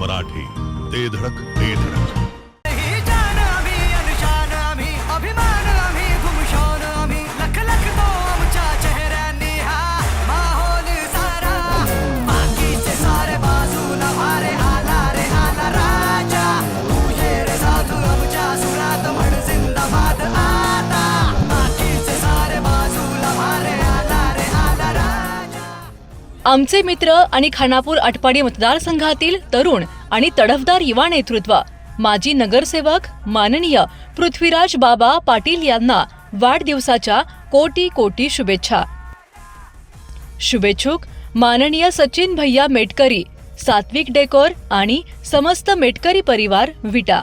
मराठी. ते धडक ते धडक. आमचे मित्र आणि खानापूर आटपाडी मतदारसंघातील तरुण आणि तडफदार युवा नेतृत्व माजी नगरसेवक माननीय पृथ्वीराज बाबा पाटील यांना वाढदिवसाच्या कोटी कोटी शुभेच्छा. शुभेच्छुक माननीय सचिन भैया मेटकरी सात्विक डेकोर आणि समस्त मेटकरी परिवार विटा.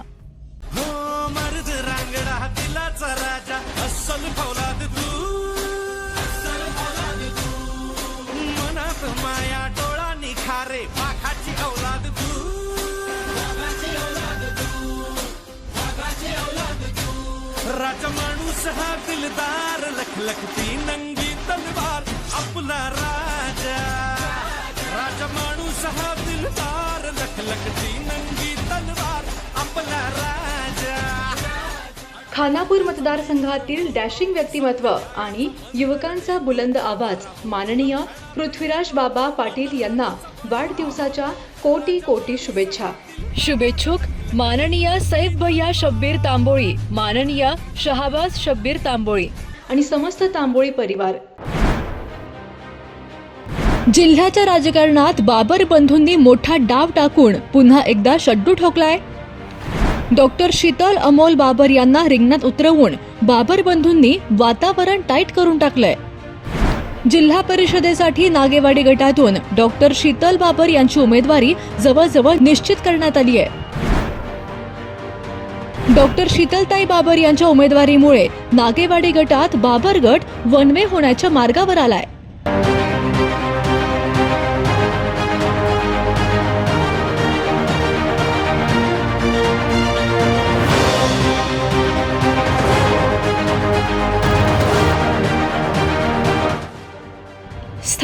राजा माणूस हा दिलदार लखलखती नंगी तलवार आपला राजा. राजा माणूस हा दिलदार लखलखती नंगी तलवार आपला राजा. खानापूर मतदारसंघातील डॅशिंग व्यक्तिमत्व आणि युवकांचा बुलंद आवाज माननीय पृथ्वीराज बाबा पाटील यांना वाढदिवसाच्या कोटी कोटी शुभेच्छा. शुभेच्छुक माननीय सैफ भैया शब्बीर तांबोळी माननीय शहाबाज शब्बीर तांबोळी. आणि समस्त तांबोळी परिवार. जिल्ह्याच्या राजकारणात बाबर बंधूंनी मोठा डाव टाकून पुन्हा एकदा शड्डू ठोकलाय. डॉक्टर शीतल अमोल बाबर यांना रिंगणात उतरवून बाबर बंधूंनी वातावरण टाईट करून टाकलंय. जिल्हा परिषदेसाठी नागेवाडी गटातून डॉक्टर शीतल बाबर यांची उमेदवारी जवळजवळ निश्चित करण्यात आली आहे डॉक्टर शीतलताई बाबर यांच्या उमेदवारीमुळे नागेवाडी गटात बाबर गट वनवे होण्याच्या मार्गावर आलाय.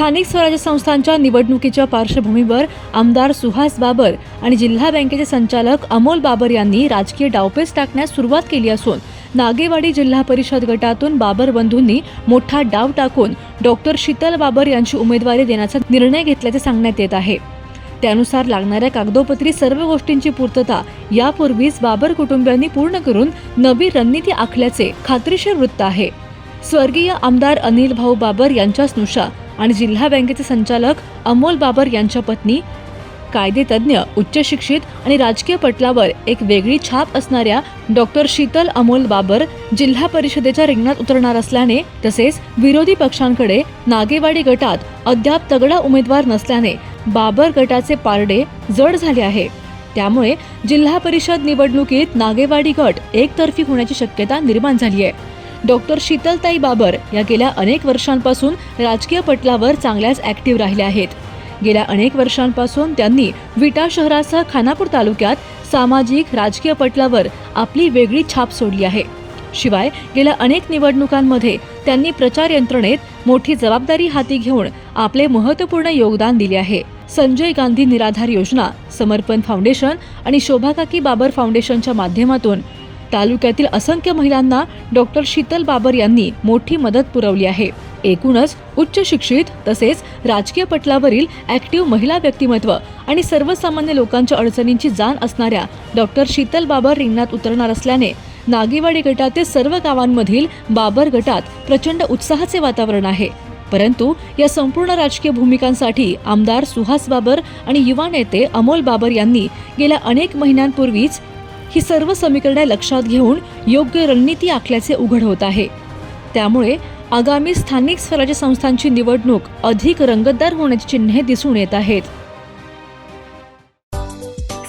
स्थानिक स्वराज्य संस्थांच्या निवडणुकीच्या पार्श्वभूमीवर आमदार सुहास बाबर आणि जिल्हा बँकेचे संचालक अमोल बाबर यांनी राजकीय डावपेच टाकण्यास सुरुवात केली असून नागेवाडी जिल्हा परिषद गटातून बाबर बंधूंनी मोठा डाव टाकून डॉक्टर शीतल बाबर यांची उमेदवारी देण्याचा निर्णय घेतल्याचे सांगण्यात येत आहे. त्यानुसार लागणाऱ्या कागदोपत्री सर्व गोष्टींची पूर्तता यापूर्वीच बाबर कुटुंबियांनी पूर्ण करून नवी रणनीती आखल्याचे खात्रीशीर वृत्त आहे. स्वर्गीय आमदार अनिल भाऊ बाबर यांच्या स्नुषा आणि जिल्हा बँकेचे संचालक अमोल बाबर यांच्या पत्नी कायदेतज्ञ उच्च शिक्षित आणि राजकीय पटलावर एक वेगळी छाप असणाऱ्या डॉक्टर शीतल अमोल बाबर जिल्हा परिषदेच्या रिंगणात उतरणार असल्याने तसेच विरोधी पक्षांकडे नागेवाडी गटात अद्याप तगडा उमेदवार नसल्याने बाबर गटाचे पारडे जड झाले आहे. त्यामुळे जिल्हा परिषद निवडणुकीत नागेवाडी गट एकतर्फी होण्याची शक्यता निर्माण झाली आहे. डॉक्टर शीतलताई बाबर या गेल्या अनेक वर्षांपासून राजकीय पटलावर चांगल्याच ॲक्टिव्ह राहिल्या आहेत. गेल्या अनेक वर्षांपासून त्यांनी विटा शहरासह खानापूर तालुक्यात सामाजिक राजकीय पटलावर आपली वेगळी छाप सोडली आहे. शिवाय गेल्या अनेक निवडणुकांमध्ये त्यांनी प्रचार यंत्रणेत मोठी जबाबदारी हाती घेऊन आपले महत्त्वपूर्ण योगदान दिले आहे. संजय गांधी निराधार योजना समर्पण फाउंडेशन आणि शोभाकाकी बाबर फाउंडेशनच्या माध्यमातून तालुक्यातील असंख्य महिलांना डॉक्टर शीतल बाबर यांनी मोठी मदत पुरवली आहे. एकूणच उच्च शिक्षित तसेच राजकीय पटलावरील ऍक्टिव्ह महिला व्यक्तिमत्व आणि सर्वसामान्य लोकांच्या अडचणींची जाण असणाऱ्या डॉक्टर शीतल बाबर रिंगणात उतरणार असल्याने नागेवाडी गटातील सर्व गावांमधील बाबर गटात प्रचंड उत्साहाचे वातावरण आहे. परंतु या संपूर्ण राजकीय भूमिकांसाठी आमदार सुहास बाबर आणि युवा नेते अमोल बाबर यांनी गेल्या अनेक महिन्यांपूर्वीच ही सर्व समीकरणे लक्षात घेऊन योग्य रणनीती आखल्याचे उघड होत आहे. त्यामुळे आगामी स्थानिक स्वराज्य संस्थांची निवडणूक अधिक रंगतदार होण्याची चिन्हे दिसून येत आहेत.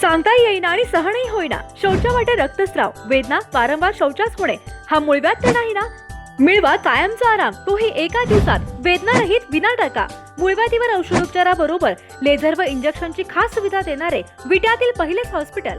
सांगता येईना आणि सहनही होईना. शौचा वाटे रक्तस्राव. वेदना वारंवार शौचास होणे. हा मूळव्याध तर नाही ना? मिळवा कायमचा आराम. तोही एका दिवसात. वेदना रहित विना टाका मूळव्याधीवर औषधोपचाराबरोबर लेझर व इंजेक्शनची खास सुविधा देणारे विट्यातील पहिलेच हॉस्पिटल.